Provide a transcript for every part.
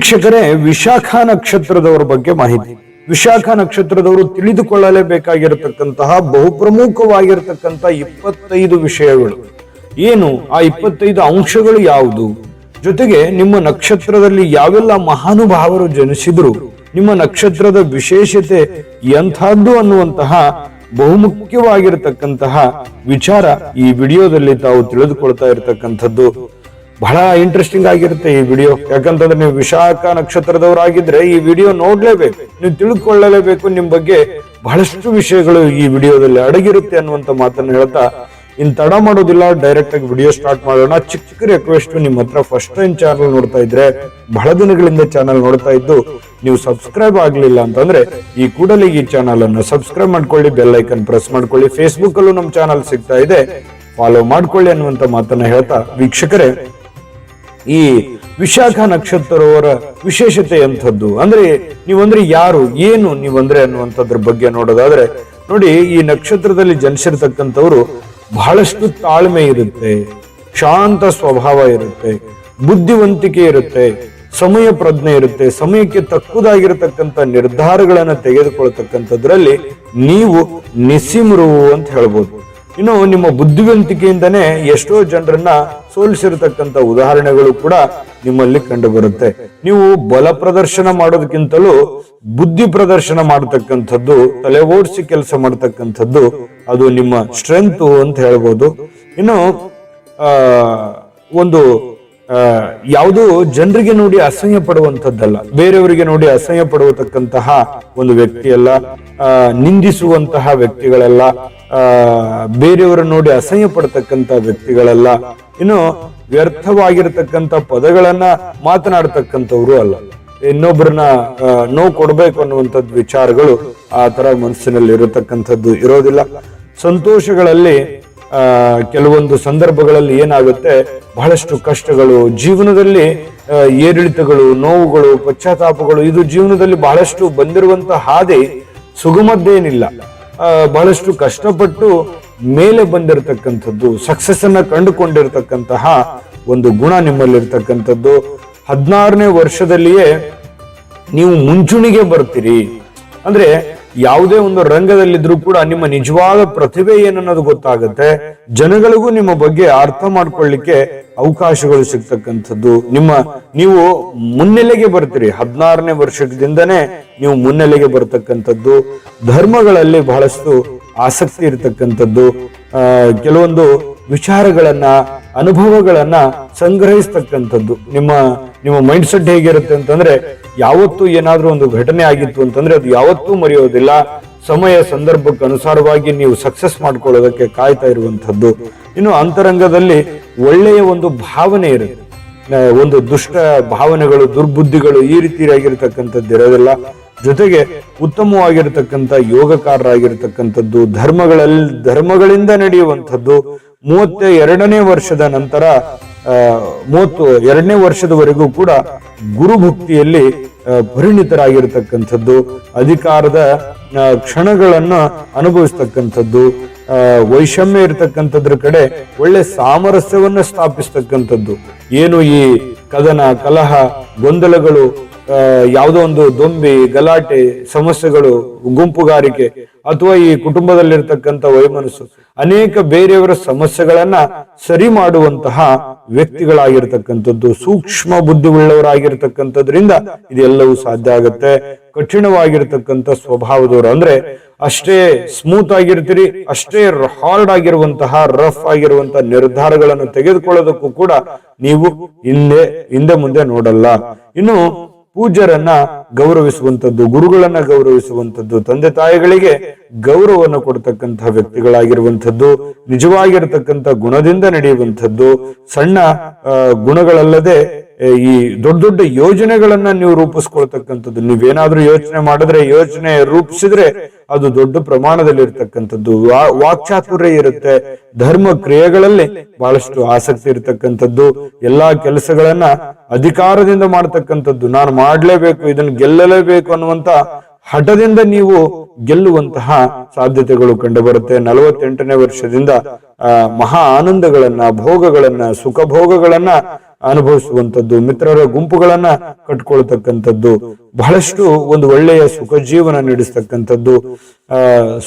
ವೀಕ್ಷಕರೇ, ವಿಶಾಖ ನಕ್ಷತ್ರದವರ ಬಗ್ಗೆ ಮಾಹಿತಿ. ವಿಶಾಖ ನಕ್ಷತ್ರದವರು ತಿಳಿದುಕೊಳ್ಳಲೇಬೇಕಾಗಿರತಕ್ಕಂತಹ ಬಹುಪ್ರಮುಖವಾಗಿರತಕ್ಕಂತಹ ಇಪ್ಪತ್ತೈದು ವಿಷಯಗಳು. ಏನು? ಆ ಇಪ್ಪತ್ತೈದು ಅಂಶಗಳು ಯಾವುದು? ಜೊತೆಗೆ ನಿಮ್ಮ ನಕ್ಷತ್ರದಲ್ಲಿ ಯಾವೆಲ್ಲ ಮಹಾನುಭಾವರು ಜನಿಸಿದ್ರು? ನಿಮ್ಮ ನಕ್ಷತ್ರದ ವಿಶೇಷತೆ ಎಂಥದ್ದು ಅನ್ನುವಂತಹ ಬಹುಮುಖ್ಯವಾಗಿರತಕ್ಕಂತಹ ವಿಚಾರ ಈ ವಿಡಿಯೋದಲ್ಲಿ ತಾವು ತಿಳಿದುಕೊಳ್ತಾ ಇರತಕ್ಕಂಥದ್ದು. ಬಹಳ ಇಂಟ್ರೆಸ್ಟಿಂಗ್ ಆಗಿರುತ್ತೆ ಈ ವಿಡಿಯೋ ಯಾಕಂತಂದ್ರೆ ನೀವು ವಿಶಾಖ ನಕ್ಷತ್ರದವರಾಗಿದ್ರೆ ಈ ವಿಡಿಯೋ ನೋಡ್ಲೇಬೇಕು. ನೀವು ತಿಳ್ಕೊಳ್ಳಲೇಬೇಕು ನಿಮ್ ಬಗ್ಗೆ ಬಹಳಷ್ಟು ವಿಷಯಗಳು ಈ ವಿಡಿಯೋದಲ್ಲಿ ಅಡಗಿರುತ್ತೆ ಅನ್ನುವಂತ ಮಾತನ್ನ ಹೇಳ್ತಾ, ಇನ್ ತಡ ಮಾಡೋದಿಲ್ಲ ಡೈರೆಕ್ಟ್ ಆಗಿ ವಿಡಿಯೋ ಸ್ಟಾರ್ಟ್ ಮಾಡೋಣ. ಚಿಕ್ಕ ರಿಕ್ವೆಸ್ಟ್ ನಿಮ್ಮ ಹತ್ರ ಫಸ್ಟ್ ಟೈಮ್ ಚಾನಲ್ ನೋಡ್ತಾ ಇದ್ರೆ ಬಹಳ ದಿನಗಳಿಂದ ಚಾನಲ್ ನೋಡ್ತಾ ಇದ್ದು, ನೀವು ಸಬ್ಸ್ಕ್ರೈಬ್ ಆಗ್ಲಿಲ್ಲ ಅಂತಂದ್ರೆ ಈ ಕೂಡಲೇ ಈ ಚಾನಲ್ ಅನ್ನು ಸಬ್ಸ್ಕ್ರೈಬ್ ಮಾಡ್ಕೊಳ್ಳಿ ಬೆಲ್ ಐಕನ್ ಪ್ರೆಸ್ ಮಾಡ್ಕೊಳ್ಳಿ. ಫೇಸ್ಬುಕ್ ಅಲ್ಲೂ ನಮ್ಮ ಚಾನಲ್ ಸಿಗ್ತಾ ಇದೆ. ಫಾಲೋ ಮಾಡ್ಕೊಳ್ಳಿ ಅನ್ನುವಂತ ಮಾತನ್ನ ಹೇಳ್ತಾ, ವೀಕ್ಷಕರೇ ಈ ವಿಶಾಖ ನಕ್ಷತ್ರವರ ವಿಶೇಷತೆ ಎಂಥದ್ದು? ಅಂದ್ರೆ ನೀವಂದ್ರೆ ಯಾರು? ಏನು ನೀವಂದ್ರೆ ಅನ್ನುವಂಥದ್ರ ಬಗ್ಗೆ ನೋಡೋದಾದ್ರೆ, ನೋಡಿ ಈ ನಕ್ಷತ್ರದಲ್ಲಿ ಜನಿಸಿರ್ತಕ್ಕಂಥವ್ರು ಬಹಳಷ್ಟು ತಾಳ್ಮೆ ಇರುತ್ತೆ, ಶಾಂತ ಸ್ವಭಾವ ಇರುತ್ತೆ, ಬುದ್ಧಿವಂತಿಕೆ ಇರುತ್ತೆ, ಸಮಯ ಪ್ರಜ್ಞೆ ಇರುತ್ತೆ, ಸಮಯಕ್ಕೆ ತಕ್ಕುದಾಗಿರತಕ್ಕಂಥ ನಿರ್ಧಾರಗಳನ್ನ ತೆಗೆದುಕೊಳ್ತಕ್ಕಂಥದ್ರಲ್ಲಿ ನೀವು ನಿಸಿಮ್ರು ಅಂತ ಹೇಳ್ಬೋದು. ಇನ್ನು ನಿಮ್ಮ ಬುದ್ಧಿವಂತಿಕೆಯಿಂದನೇ ಎಷ್ಟೋ ಜನರನ್ನ ಸೋಲಿಸಿರತಕ್ಕಂತ ಉದಾಹರಣೆಗಳು ಕೂಡ ನಿಮ್ಮಲ್ಲಿ ಕಂಡು ಬರುತ್ತೆ ನೀವು ಬಲ ಪ್ರದರ್ಶನ ಮಾಡೋದಕ್ಕಿಂತಲೂ ಬುದ್ಧಿ ಪ್ರದರ್ಶನ ಮಾಡತಕ್ಕಂಥದ್ದು ತಲೆ ಓಡಿಸಿ ಕೆಲಸ ಮಾಡತಕ್ಕಂಥದ್ದು ಅದು ನಿಮ್ಮ ಸ್ಟ್ರೆಂತ್ ಅಂತ ಹೇಳ್ಬೋದು. ಇನ್ನು ಒಂದು ಯಾವುದು ಜನರಿಗೆ ನೋಡಿ ಅಸಹ್ಯ ಪಡುವಂಥದ್ದಲ್ಲ. ಬೇರೆಯವರಿಗೆ ನೋಡಿ ಅಸಹ್ಯ ಪಡುವತಕ್ಕಂತಹ ಒಂದು ವ್ಯಕ್ತಿಯಲ್ಲ ನಿಂದಿಸುವಂತಹ ವ್ಯಕ್ತಿಗಳಲ್ಲ ಬೇರೆಯವರ ನೋಡಿ ಅಸಹ್ಯ ಪಡತಕ್ಕಂತಹ ವ್ಯಕ್ತಿಗಳಲ್ಲ. ಇನ್ನು ವ್ಯರ್ಥವಾಗಿರತಕ್ಕಂತ ಪದಗಳನ್ನ ಮಾತನಾಡತಕ್ಕಂಥವ್ರು ಅಲ್ಲ. ಇನ್ನೊಬ್ಬರನ್ನ ನೋವು ಕೊಡ್ಬೇಕು ಅನ್ನುವಂಥದ್ದು ವಿಚಾರಗಳು ಆ ತರ ಮನಸ್ಸಿನಲ್ಲಿ ಇರತಕ್ಕಂಥದ್ದು ಇರೋದಿಲ್ಲ. ಸಂತೋಷಗಳಲ್ಲಿ ಕೆಲವೊಂದು ಸಂದರ್ಭಗಳಲ್ಲಿ ಏನಾಗುತ್ತೆ? ಬಹಳಷ್ಟು ಕಷ್ಟಗಳು, ಜೀವನದಲ್ಲಿ ಏರಿಳಿತಗಳು, ನೋವುಗಳು, ಪಶ್ಚಾತ್ತಾಪಗಳು, ಇದು ಜೀವನದಲ್ಲಿ ಬಹಳಷ್ಟು ಬಂದಿರುವಂತ ಹಾದಿ ಸುಗಮದ್ದೇನಿಲ್ಲ. ಬಹಳಷ್ಟು ಕಷ್ಟಪಟ್ಟು ಮೇಲೆ ಬಂದಿರತಕ್ಕಂಥದ್ದು ಸಕ್ಸಸ್ ಅನ್ನ ಕಂಡುಕೊಂಡಿರ್ತಕ್ಕಂತಹ ಒಂದು ಗುಣ ನಿಮ್ಮಲ್ಲಿರ್ತಕ್ಕಂಥದ್ದು. ಹದಿನಾರನೇ ವರ್ಷದಲ್ಲಿಯೇ ನೀವು ಮುಂಚೂಣಿಗೆ ಬರ್ತೀರಿ. ಅಂದ್ರೆ ಯಾವುದೇ ಒಂದು ರಂಗದಲ್ಲಿದ್ರೂ ಕೂಡ ನಿಮ್ಮ ನಿಜವಾದ ಪ್ರತಿಭೆ ಏನನ್ನೋದು ಗೊತ್ತಾಗುತ್ತೆ. ಜನಗಳಿಗೂ ನಿಮ್ಮ ಬಗ್ಗೆ ಅರ್ಥ ಮಾಡ್ಕೊಳ್ಳಿಕ್ಕೆ ಅವಕಾಶಗಳು ಸಿಗ್ತಕ್ಕಂಥದ್ದು. ನಿಮ್ಮ, ನೀವು ಮುನ್ನೆಲೆಗೆ ಬರ್ತೀರಿ. ಹದಿನಾರನೇ ವರ್ಷದಿಂದನೇ ನೀವು ಮುನ್ನೆಲೆಗೆ ಬರ್ತಕ್ಕಂಥದ್ದು. ಧರ್ಮಗಳಲ್ಲಿ ಬಹಳಷ್ಟು ಆಸಕ್ತಿ ಇರತಕ್ಕಂಥದ್ದು. ಕೆಲವೊಂದು ವಿಚಾರಗಳನ್ನ, ಅನುಭವಗಳನ್ನ ಸಂಗ್ರಹಿಸ್ತಕ್ಕಂಥದ್ದು. ನಿಮ್ಮ ನಿಮ್ಮ ಮೈಂಡ್ ಸೆಟ್ ಹೇಗಿರುತ್ತೆ ಅಂತಂದ್ರೆ ಯಾವತ್ತೂ ಏನಾದ್ರೂ ಒಂದು ಘಟನೆ ಆಗಿತ್ತು ಅಂತಂದ್ರೆ ಅದು ಯಾವತ್ತೂ ಮರೆಯೋದಿಲ್ಲ. ಸಮಯ, ಸಂದರ್ಭಕ್ಕೆ ಅನುಸಾರವಾಗಿ ನೀವು ಸಕ್ಸಸ್ ಮಾಡ್ಕೊಳ್ಳೋದಕ್ಕೆ ಕಾಯ್ತಾ ಇರುವಂತದ್ದು ಇನ್ನು ಅಂತರಂಗದಲ್ಲಿ ಒಳ್ಳೆಯ ಒಂದು ಭಾವನೆ ಇರುತ್ತೆ. ಒಂದು ದುಷ್ಟ ಭಾವನೆಗಳು, ದುರ್ಬುದ್ಧಿಗಳು ಈ ರೀತಿಯಾಗಿರ್ತಕ್ಕಂಥದ್ದು ಇರೋದಿಲ್ಲ. ಜೊತೆಗೆ ಉತ್ತಮವಾಗಿರತಕ್ಕಂಥ ಯೋಗಕಾರರಾಗಿರ್ತಕ್ಕಂಥದ್ದು, ಧರ್ಮಗಳಲ್ಲಿ, ಧರ್ಮಗಳಿಂದ ನಡೆಯುವಂಥದ್ದು, ಮೂವತ್ತ ಎರಡನೇ ವರ್ಷದ ನಂತರ ಮೂವತ್ತು, ಎರಡನೇ ವರ್ಷದವರೆಗೂ ಕೂಡ ಗುರುಭಕ್ತಿಯಲ್ಲಿ ಭಕ್ತಿಯಲ್ಲಿ ಪರಿಣಿತರಾಗಿರ್ತಕ್ಕಂಥದ್ದು, ಅಧಿಕಾರದ ಕ್ಷಣಗಳನ್ನು ಅನುಭವಿಸ್ತಕ್ಕಂಥದ್ದು ವೈಷಮ್ಯ ಇರತಕ್ಕಂಥದ್ರ ಕಡೆ ಒಳ್ಳೆ ಸಾಮರಸ್ಯವನ್ನ ಸ್ಥಾಪಿಸ್ತಕ್ಕಂಥದ್ದು. ಏನು ಈ ಕದನ, ಕಲಹ, ಗೊಂದಲಗಳು ಯಾವುದೋ ಒಂದು ದೊಂಬಿ, ಗಲಾಟೆ, ಸಮಸ್ಯೆಗಳು, ಗುಂಪುಗಾರಿಕೆ ಅಥವಾ ಈ ಕುಟುಂಬದಲ್ಲಿರ್ತಕ್ಕಂಥ ವೈಮನಸ್ಸು ಅನೇಕ ಬೇರೆಯವರ ಸಮಸ್ಯೆಗಳನ್ನ ಸರಿ ಮಾಡುವಂತಹ ವ್ಯಕ್ತಿಗಳಾಗಿರ್ತಕ್ಕಂಥದ್ದು, ಸೂಕ್ಷ್ಮ ಬುದ್ಧಿವುಳ್ಳವರಾಗಿರ್ತಕ್ಕಂಥದ್ರಿಂದ ಇದೆಲ್ಲವೂ ಸಾಧ್ಯ ಆಗುತ್ತೆ. ಕಠಿಣವಾಗಿರ್ತಕ್ಕಂಥ ಸ್ವಭಾವದವರು ಅಂದ್ರೆ ಅಷ್ಟೇ ಸ್ಮೂತ್ ಆಗಿರ್ತೀರಿ, ಅಷ್ಟೇ ಹಾರ್ಡ್ ಆಗಿರುವಂತಹ ರಫ್ ಆಗಿರುವಂತಹ ನಿರ್ಧಾರಗಳನ್ನು ತೆಗೆದುಕೊಳ್ಳೋದಕ್ಕೂ ಕೂಡ ನೀವು ಹಿಂದೆ ಹಿಂದೆ ಮುಂದೆ ನೋಡಲ್ಲ. ಇನ್ನು ಪೂಜ್ಯರನ್ನ ಗೌರವಿಸುವಂತದ್ದು ಗುರುಗಳನ್ನ ಗೌರವಿಸುವಂತದ್ದು ತಂದೆ ತಾಯಿಗಳಿಗೆ ಗೌರವವನ್ನು ಕೊಡ್ತಕ್ಕಂತಹ ವ್ಯಕ್ತಿಗಳಾಗಿರುವಂತದ್ದು ನಿಜವಾಗಿರತಕ್ಕಂತ ಗುಣದಿಂದ ನಡೆಯುವಂಥದ್ದು, ಸಣ್ಣ ಗುಣಗಳಲ್ಲದೆ ಈ ದೊಡ್ಡ ದೊಡ್ಡ ಯೋಜನೆಗಳನ್ನ ನೀವು ರೂಪಿಸ್ಕೊಳ್ತಕ್ಕಂಥದ್ದು, ನೀವೇನಾದ್ರೂ ಯೋಚನೆ ಮಾಡಿದ್ರೆ, ಯೋಚನೆ ರೂಪಿಸಿದ್ರೆ ಅದು ದೊಡ್ಡ ಪ್ರಮಾಣದಲ್ಲಿ ಇರ್ತಕ್ಕಂಥದ್ದು ವಾಕ್ಚಾತುರ್ಯ ಇರುತ್ತೆ. ಧರ್ಮ ಕ್ರಿಯೆಗಳಲ್ಲಿ ಬಹಳಷ್ಟು ಆಸಕ್ತಿ ಇರತಕ್ಕಂಥದ್ದು. ಎಲ್ಲಾ ಕೆಲಸಗಳನ್ನ ಅಧಿಕಾರದಿಂದ ಮಾಡ್ತಕ್ಕಂಥದ್ದು. ನಾನು ಮಾಡ್ಲೇಬೇಕು, ಇದನ್ನ ಗೆಲ್ಲಲೇಬೇಕು ಅನ್ನುವಂತ ಹಠದಿಂದ ನೀವು ಗೆಲ್ಲುವಂತಹ ಸಾಧ್ಯತೆಗಳು ಕಂಡುಬರುತ್ತೆ. ನಲವತ್ತೆಂಟನೇ ವರ್ಷದಿಂದ ಮಹಾ ಆನಂದಗಳನ್ನ, ಭೋಗಗಳನ್ನ ಸುಖ ಭೋಗಗಳನ್ನ ಅನುಭವಿಸುವಂತದ್ದು ಮಿತ್ರರ ಗುಂಪುಗಳನ್ನ ಕಟ್ಕೊಳ್ತಕ್ಕಂಥದ್ದು, ಬಹಳಷ್ಟು ಒಂದು ಒಳ್ಳೆಯ ಸುಖ ಜೀವನ ನಡೆಸ್ತಕ್ಕಂಥದ್ದು. ಆ,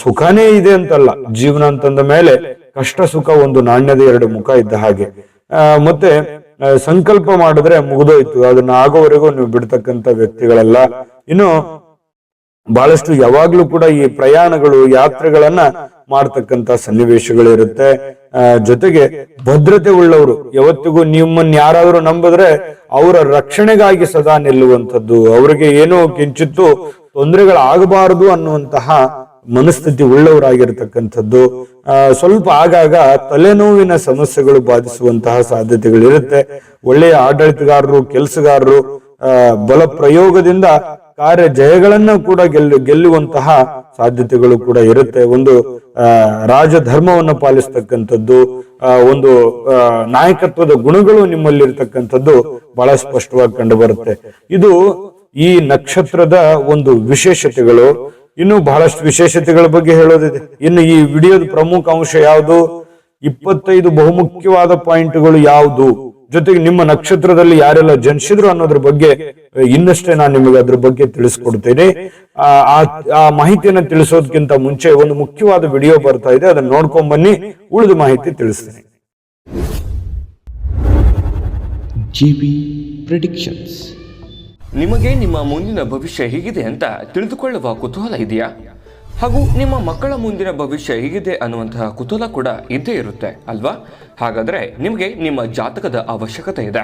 ಸುಖನೇ ಇದೆ ಅಂತಲ್ಲ, ಜೀವನ ಅಂತಂದ ಮೇಲೆ ಕಷ್ಟ, ಸುಖ ಒಂದು ನಾಣ್ಯದ ಎರಡು ಮುಖ ಇದ್ದ ಹಾಗೆ. ಮತ್ತೆ ಸಂಕಲ್ಪ ಮಾಡಿದ್ರೆ ಮುಗಿದೋಯ್ತು. ಅದನ್ನ ಆಗೋವರೆಗೂ ನೀವು ಬಿಡ್ತಕ್ಕಂಥ ವ್ಯಕ್ತಿಗಳೆಲ್ಲ. ಇನ್ನು ಬಹಳಷ್ಟು ಯಾವಾಗ್ಲೂ ಕೂಡ ಈ ಪ್ರಯಾಣಗಳು, ಯಾತ್ರೆಗಳನ್ನ ಮಾಡ್ತಕ್ಕಂತ ಸನ್ನಿವೇಶಗಳಿರುತ್ತೆ ಜೊತೆಗೆ ಭದ್ರತೆ ಉಳ್ಳವರು. ಯಾವತ್ತಿಗೂ ನಿಮ್ಮನ್ನ ಯಾರಾದರೂ ನಂಬಿದ್ರೆ ಅವರ ರಕ್ಷಣೆಗಾಗಿ ಸದಾ ನಿಲ್ಲುವಂಥದ್ದು. ಅವರಿಗೆ ಏನೋ ಕಿಂಚಿತ್ತು ತೊಂದರೆಗಳಾಗಬಾರದು ಅನ್ನುವಂತಹ ಮನಸ್ಥಿತಿ ಉಳ್ಳವರಾಗಿರ್ತಕ್ಕಂಥದ್ದು ಸ್ವಲ್ಪ ಆಗಾಗ ತಲೆನೋವಿನ ಸಮಸ್ಯೆಗಳು ಬಾಧಿಸುವಂತಹ ಸಾಧ್ಯತೆಗಳಿರುತ್ತೆ. ಒಳ್ಳೆಯ ಆಡಳಿತಗಾರರು, ಕೆಲಸಗಾರರು ಬಲ ಪ್ರಯೋಗದಿಂದ ಕಾರ್ಯ ಜಯಗಳನ್ನ ಕೂಡ ಗೆಲ್ಲು, ಗೆಲ್ಲುವಂತಹ ಸಾಧ್ಯತೆಗಳು ಕೂಡ ಇರುತ್ತೆ. ಒಂದು ರಾಜಧರ್ಮವನ್ನು ಪಾಲಿಸ್ತಕ್ಕಂಥದ್ದು ಒಂದು ನಾಯಕತ್ವದ ಗುಣಗಳು ನಿಮ್ಮಲ್ಲಿ ಇರ್ತಕ್ಕಂಥದ್ದು ಬಹಳ ಸ್ಪಷ್ಟವಾಗಿ ಕಂಡು ಬರುತ್ತೆ ಇದು ಈ ನಕ್ಷತ್ರದ ಒಂದು ವಿಶೇಷತೆಗಳು. ಇನ್ನು ಬಹಳಷ್ಟು ವಿಶೇಷತೆಗಳ ಬಗ್ಗೆ ಹೇಳೋದಿದೆ. ಇನ್ನು ಈ ವಿಡಿಯೋದ ಪ್ರಮುಖ ಅಂಶ ಯಾವುದು? ಇಪ್ಪತ್ತೈದು ಬಹುಮುಖ್ಯವಾದ ಪಾಯಿಂಟ್ಗಳು ಯಾವುದು? ಜೊತೆಗೆ ನಿಮ್ಮ ನಕ್ಷತ್ರದಲ್ಲಿ ಯಾರೆಲ್ಲ ಜನಿಸಿದ್ರು ಅನ್ನೋದ್ರ ಬಗ್ಗೆ ಇನ್ನಷ್ಟೇ ನಾನು ನಿಮಗೆ ಅದ್ರ ಬಗ್ಗೆ ತಿಳಿಸ್ಕೊಡ್ತೇನೆ. ಆ ಮಾಹಿತಿಯನ್ನ ತಿಳಿಸೋದಕ್ಕಿಂತ ಮುಂಚೆ ಒಂದು ಮುಖ್ಯವಾದ ವಿಡಿಯೋ ಬರ್ತಾ ಇದೆ. ಅದನ್ನ ನೋಡ್ಕೊಂಡ್ ಬನ್ನಿ. ಉಳಿದ ಮಾಹಿತಿ ತಿಳಿಸ್ತೀನಿ. ಜಿ Predictions ನಿಮಗೆ ನಿಮ್ಮ ಮುಂದಿನ ಭವಿಷ್ಯ ಹೇಗಿದೆ ಅಂತ ತಿಳಿದುಕೊಳ್ಳುವ ಕುತೂಹಲ ಇದೆಯಾ? ಹಾಗೂ ನಿಮ್ಮ ಮಕ್ಕಳ ಮುಂದಿನ ಭವಿಷ್ಯ ಹೇಗಿದೆ ಅನ್ನುವಂತಹ ಕುತೂಹಲ ಕೂಡ ಇದ್ದೇ ಇರುತ್ತೆ, ಅಲ್ವಾ? ಹಾಗಾದರೆ ನಿಮಗೆ ನಿಮ್ಮ ಜಾತಕದ ಅವಶ್ಯಕತೆ ಇದೆ.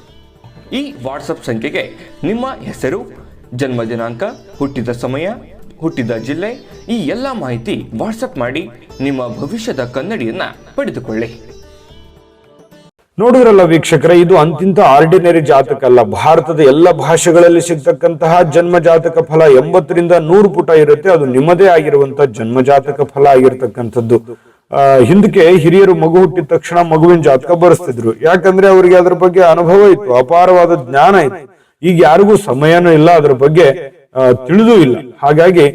ಈ ವಾಟ್ಸಪ್ ಸಂಖ್ಯೆಗೆ ನಿಮ್ಮ ಹೆಸರು, ಜನ್ಮ ದಿನಾಂಕ, ಹುಟ್ಟಿದ ಸಮಯ, ಹುಟ್ಟಿದ ಜಿಲ್ಲೆ, ಈ ಎಲ್ಲ ಮಾಹಿತಿ ವಾಟ್ಸಪ್ ಮಾಡಿ ನಿಮ್ಮ ಭವಿಷ್ಯದ ಕನ್ನಡಿಯನ್ನ ಪಡೆದುಕೊಳ್ಳಿ. ನೋಡಿದ್ರಲ್ಲ ವೀಕ್ಷಕರೇ, ಇದು ಅಂತಿಂತ ಆರ್ಡಿನರಿ ಜಾತಕ ಅಲ್ಲ. ಭಾರತದ ಎಲ್ಲ ಭಾಷೆಗಳಲ್ಲಿ ಸಿಗ್ತಕ್ಕಂತಹ ಜನ್ಮ ಜಾತಕ ಫಲ ಎಂಬತ್ತರಿಂದ ನೂರು ಪುಟ ಇರುತ್ತೆ. ಅದು ನಿಮ್ಮದೇ ಆಗಿರುವಂತಹ ಜನ್ಮ ಜಾತಕ ಫಲ ಆಗಿರ್ತಕ್ಕಂಥದ್ದು. ಹಿಂದಕ್ಕೆ ಹಿರಿಯರು ಮಗು ಹುಟ್ಟಿದ ತಕ್ಷಣ ಮಗುವಿನ ಜಾತಕ ಬರೆಸ್ತಿದ್ರು. ಯಾಕಂದ್ರೆ ಅವರಿಗೆ ಅದ್ರ ಬಗ್ಗೆ ಅನುಭವ ಇತ್ತು, ಅಪಾರವಾದ ಜ್ಞಾನ ಇತ್ತು. ಈಗ ಯಾರಿಗೂ ಸಮಯನೂ ಇಲ್ಲ, ಅದ್ರ ಬಗ್ಗೆ ತಿಳಿದೂ ಇಲ್ಲ. ಹಾಗಾಗಿ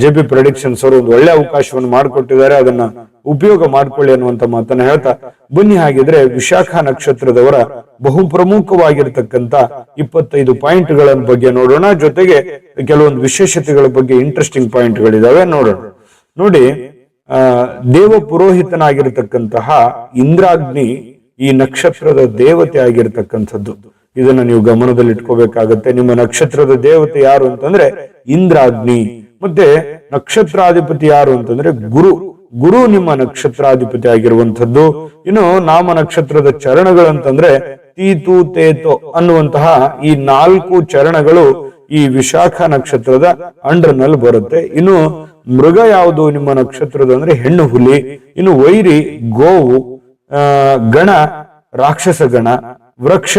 ಜೆ ಪಿ ಪ್ರೊಡಿಕ್ಷನ್ಸ್ ಅವರು ಒಂದು ಒಳ್ಳೆ ಅವಕಾಶವನ್ನು ಮಾಡಿಕೊಟ್ಟಿದ್ದಾರೆ, ಅದನ್ನ ಉಪಯೋಗ ಮಾಡ್ಕೊಳ್ಳಿ ಅನ್ನುವಂತ ಮಾತನ್ನ ಹೇಳ್ತಾ, ಬನ್ನಿ ಹಾಗಿದ್ರೆ ವಿಶಾಖ ನಕ್ಷತ್ರದವರ ಬಹು ಪ್ರಮುಖವಾಗಿರ್ತಕ್ಕಂತ ಇಪ್ಪತ್ತೈದು ಪಾಯಿಂಟ್ಗಳ ಬಗ್ಗೆ ನೋಡೋಣ. ಜೊತೆಗೆ ಕೆಲವೊಂದು ವಿಶೇಷತೆಗಳ ಬಗ್ಗೆ ಇಂಟ್ರೆಸ್ಟಿಂಗ್ ಪಾಯಿಂಟ್ ಗಳಿದಾವೆ ನೋಡೋಣ. ನೋಡಿ ದೇವ ಪುರೋಹಿತನಾಗಿರ್ತಕ್ಕಂತಹ ಇಂದ್ರಾಗ್ನಿ ಈ ನಕ್ಷತ್ರದ ದೇವತೆ ಆಗಿರ್ತಕ್ಕಂಥದ್ದು. ಇದನ್ನ ನೀವು ಗಮನದಲ್ಲಿ ಇಟ್ಕೋಬೇಕಾಗತ್ತೆ ನಿಮ್ಮ ನಕ್ಷತ್ರದ ದೇವತೆ ಯಾರು ಅಂತಂದ್ರೆ ಇಂದ್ರಾಗ್ನಿ. ಮತ್ತೆ ನಕ್ಷತ್ರಾಧಿಪತಿ ಯಾರು ಅಂತಂದ್ರೆ ಗುರು. ಗುರು ನಿಮ್ಮ ನಕ್ಷತ್ರಾಧಿಪತಿ ಆಗಿರುವಂತದ್ದು ಇನ್ನು ನಾಮ ನಕ್ಷತ್ರದ ಚರಣಗಳಂತಂದ್ರೆ ತೀತು ತೇತೋ ಅನ್ನುವಂತಹ ಈ ನಾಲ್ಕು ಚರಣಗಳು ಈ ವಿಶಾಖ ನಕ್ಷತ್ರದ ಅಂಡರ್ನಲ್ಲಿ ಬರುತ್ತೆ. ಇನ್ನು ಮೃಗ ಯಾವುದು ನಿಮ್ಮ ನಕ್ಷತ್ರದ ಅಂದ್ರೆ ಹೆಣ್ಣು ಹುಲಿ, ಇನ್ನು ವೈರಿ, ಗೋವು ಗಣ, ರಾಕ್ಷಸ ಗಣ, ವೃಕ್ಷ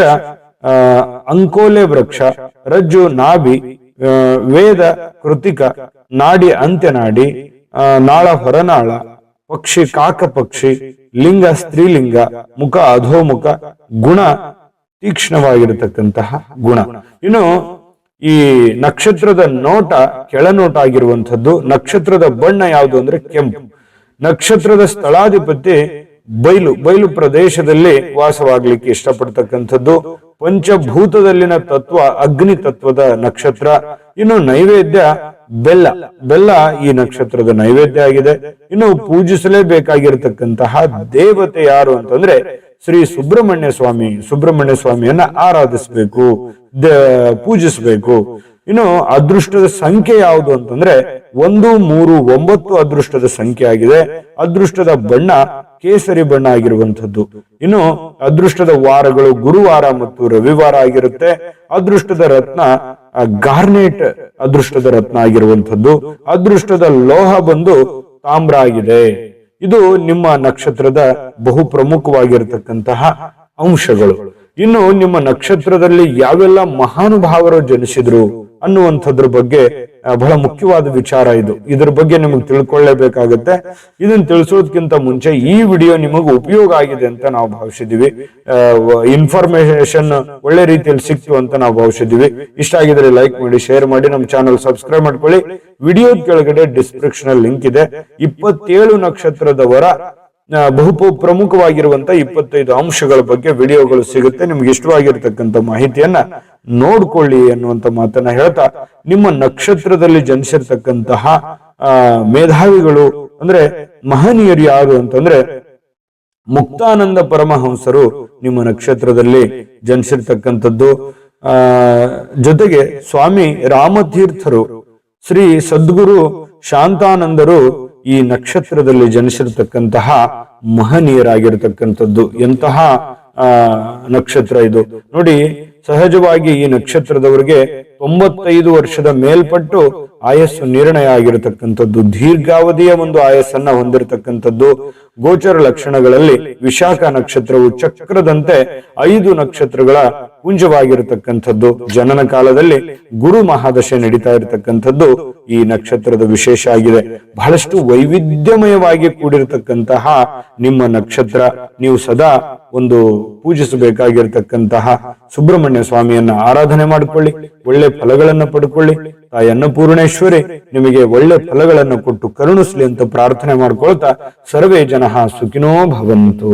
ಅಂಕೋಲೆ ವೃಕ್ಷ, ರಜ್ಜು, ನಾಭಿ ವೇದ, ಕೃತಿಕ, ನಾಡಿ, ಅಂತ್ಯನಾಡಿ ನಾಳ, ಹೊರನಾಳ, ಪಕ್ಷಿ ಕಾಕ ಪಕ್ಷಿ ಲಿಂಗ, ಸ್ತ್ರೀಲಿಂಗ, ಮುಖ, ಅಧೋಮುಖ, ಗುಣ, ತೀಕ್ಷ್ಣವಾಗಿರತಕ್ಕಂತಹ ಗುಣ. ಇನ್ನು ಈ ನಕ್ಷತ್ರದ ನೋಟ ಕೆಳನೋಟ ಆಗಿರುವಂಥದ್ದು ನಕ್ಷತ್ರದ ಬಣ್ಣ ಯಾವುದು ಅಂದ್ರೆ ಕೆಂಪು. ನಕ್ಷತ್ರದ ಸ್ಥಳಾಧಿಪತಿ ಬಯಲು ಬಯಲು ಪ್ರದೇಶದಲ್ಲಿ ವಾಸವಾಗ್ಲಿಕ್ಕೆ ಇಷ್ಟಪಡ್ತಕ್ಕಂಥದ್ದು. ಪಂಚಭೂತದಲ್ಲಿನ ತತ್ವ, ಅಗ್ನಿ ತತ್ವದ ನಕ್ಷತ್ರ. ಇನ್ನು ನೈವೇದ್ಯ ಬೆಲ್ಲ. ಬೆಲ್ಲ ಈ ನಕ್ಷತ್ರದ ನೈವೇದ್ಯ ಆಗಿದೆ. ಇನ್ನು ಪೂಜಿಸಲೇಬೇಕಾಗಿರತಕ್ಕಂತಹ ದೇವತೆ ಯಾರು ಅಂತಂದ್ರೆ ಶ್ರೀ ಸುಬ್ರಹ್ಮಣ್ಯ ಸ್ವಾಮಿ. ಸುಬ್ರಹ್ಮಣ್ಯ ಸ್ವಾಮಿಯನ್ನ ಆರಾಧಿಸಬೇಕು. ಪೂಜಿಸಬೇಕು. ಇನ್ನು ಅದೃಷ್ಟದ ಸಂಖ್ಯೆ ಯಾವುದು ಅಂತಂದ್ರೆ ಒಂದು, ಮೂರು, ಒಂಬತ್ತು ಅದೃಷ್ಟದ ಸಂಖ್ಯೆ ಆಗಿದೆ. ಅದೃಷ್ಟದ ಬಣ್ಣ ಕೇಸರಿ ಬಣ್ಣ ಆಗಿರುವಂತದ್ದು ಇನ್ನು ಅದೃಷ್ಟದ ವಾರಗಳು ಗುರುವಾರ ಮತ್ತು ರವಿವಾರ ಆಗಿರುತ್ತೆ. ಅದೃಷ್ಟದ ರತ್ನ ಗಾರ್ನೆಟ್ ಅದೃಷ್ಟದ ರತ್ನ ಆಗಿರುವಂತದ್ದು ಅದೃಷ್ಟದ ಲೋಹ ಬಂದು ತಾಮ್ರ ಆಗಿದೆ. ಇದು ನಿಮ್ಮ ನಕ್ಷತ್ರದ ಬಹು ಪ್ರಮುಖವಾಗಿರತಕ್ಕಂತಹ ಅಂಶಗಳು. ಇನ್ನು ನಿಮ್ಮ ನಕ್ಷತ್ರದಲ್ಲಿ ಯಾವೆಲ್ಲ ಮಹಾನುಭಾವರು ಜನಿಸಿದ್ರು ಅನ್ನುವಂಥದ್ರ ಬಗ್ಗೆ ಬಹಳ ಮುಖ್ಯವಾದ ವಿಚಾರ ಇದು. ಇದ್ರ ಬಗ್ಗೆ ನಿಮಗೆ ತಿಳ್ಕೊಳ್ಳೇಬೇಕಾಗತ್ತೆ. ಇದನ್ನ ತಿಳಿಸೋದಕ್ಕಿಂತ ಮುಂಚೆ ಈ ವಿಡಿಯೋ ನಿಮಗೆ ಉಪಯೋಗ ಆಗಿದೆ ಅಂತ ನಾವು ಭಾವಿಸಿದೀವಿ. ಇನ್ಫಾರ್ಮೇಶನ್ ಒಳ್ಳೆ ರೀತಿಯಲ್ಲಿ ಸಿಕ್ತು ಅಂತ ನಾವು ಭಾವಿಸಿದೀವಿ. ಇಷ್ಟ ಆಗಿದ್ರೆ ಲೈಕ್ ಮಾಡಿ ಶೇರ್ ಮಾಡಿ, ನಮ್ಮ ಚಾನಲ್ ಸಬ್ಸ್ಕ್ರೈಬ್ ಮಾಡ್ಕೊಳ್ಳಿ. ವಿಡಿಯೋದ ಕೆಳಗಡೆ ಡಿಸ್ಕ್ರಿಪ್ಷನ್ ಲಿಂಕ್ ಇದೆ. ಇಪ್ಪತ್ತೇಳು ನಕ್ಷತ್ರದವರ ಬಹು ಪ್ರಮುಖವಾಗಿರುವಂತ ಇಪ್ಪತ್ತೈದು ಅಂಶಗಳ ಬಗ್ಗೆ ವಿಡಿಯೋಗಳು ಸಿಗುತ್ತೆ. ನಿಮ್ಗೆ ಇಷ್ಟವಾಗಿರ್ತಕ್ಕಂಥ ಮಾಹಿತಿಯನ್ನ ನೋಡ್ಕೊಳ್ಳಿ ಅನ್ನುವಂತ ಮಾತನ್ನ ಹೇಳ್ತಾ, ನಿಮ್ಮ ನಕ್ಷತ್ರದಲ್ಲಿ ಜನಿಸಿರ್ತಕ್ಕಂತಹ ಮೇಧಾವಿಗಳು ಅಂದ್ರೆ ಮಹನೀಯರು ಯಾರು ಅಂತಂದ್ರೆ ಮುಕ್ತಾನಂದ ಪರಮಹಂಸರು ನಿಮ್ಮ ನಕ್ಷತ್ರದಲ್ಲಿ ಜನಿಸಿರ್ತಕ್ಕಂಥದ್ದು. ಆ, ಜೊತೆಗೆ ಸ್ವಾಮಿ ರಾಮತೀರ್ಥರು, ಶ್ರೀ ಸದ್ಗುರು ಶಾಂತಾನಂದರು ಈ ನಕ್ಷತ್ರದಲ್ಲಿ ಜನಿಸಿರ್ತಕ್ಕಂತಹ ಮಹನೀಯರಾಗಿರ್ತಕ್ಕಂಥದ್ದು. ಎಂತಹ ನಕ್ಷತ್ರ ಇದು. ನೋಡಿ, ಸಹಜವಾಗಿ ಈ ನಕ್ಷತ್ರದವರಿಗೆ ತೊಂಬತ್ತೈದು ವರ್ಷದ ಮೇಲ್ಪಟ್ಟು ಆಯಸ್ಸು ನಿರ್ಣಯ ಆಗಿರತಕ್ಕಂಥದ್ದು ದೀರ್ಘಾವಧಿಯ ಒಂದು ಆಯಸ್ಸನ್ನ ಹೊಂದಿರತಕ್ಕಂಥದ್ದು. ಗೋಚರ ಲಕ್ಷಣಗಳಲ್ಲಿ ವಿಶಾಖ ನಕ್ಷತ್ರವು ಚಕ್ರದಂತೆ ಐದು ನಕ್ಷತ್ರಗಳ ಪುಂಜವಾಗಿರತಕ್ಕಂಥದ್ದು, ಜನನ ಕಾಲದಲ್ಲಿ ಗುರು ಮಹಾದಶೆ ನಡೀತಾ ಇರತಕ್ಕಂಥದ್ದು ಈ ನಕ್ಷತ್ರದ ವಿಶೇಷ ಆಗಿದೆ. ಬಹಳಷ್ಟು ವೈವಿಧ್ಯಮಯವಾಗಿ ಕೂಡಿರತಕ್ಕಂತಹ ನಿಮ್ಮ ನಕ್ಷತ್ರ, ನೀವು ಸದಾ ಒಂದು ಪೂಜಿಸಬೇಕಾಗಿರ್ತಕ್ಕಂತಹ ಸುಬ್ರಹ್ಮಣ್ಯ ಸ್ವಾಮಿಯನ್ನ ಆರಾಧನೆ ಮಾಡಿಕೊಳ್ಳಿ, ಒಳ್ಳೆ ಫಲಗಳನ್ನ ಪಡ್ಕೊಳ್ಳಿ. ತಾಯಿ ಅನ್ನಪೂರ್ಣೇಶ್ವರಿ ನಿಮಗೆ ಒಳ್ಳೆ ಫಲಗಳನ್ನು ಕೊಟ್ಟು ಕರುಣಿಸ್ಲಿ ಅಂತ ಪ್ರಾರ್ಥನೆ ಮಾಡ್ಕೊಳ್ತಾ ಸರ್ವೇ ಜನ ಸುಖಿನೋ ಭವಂತು.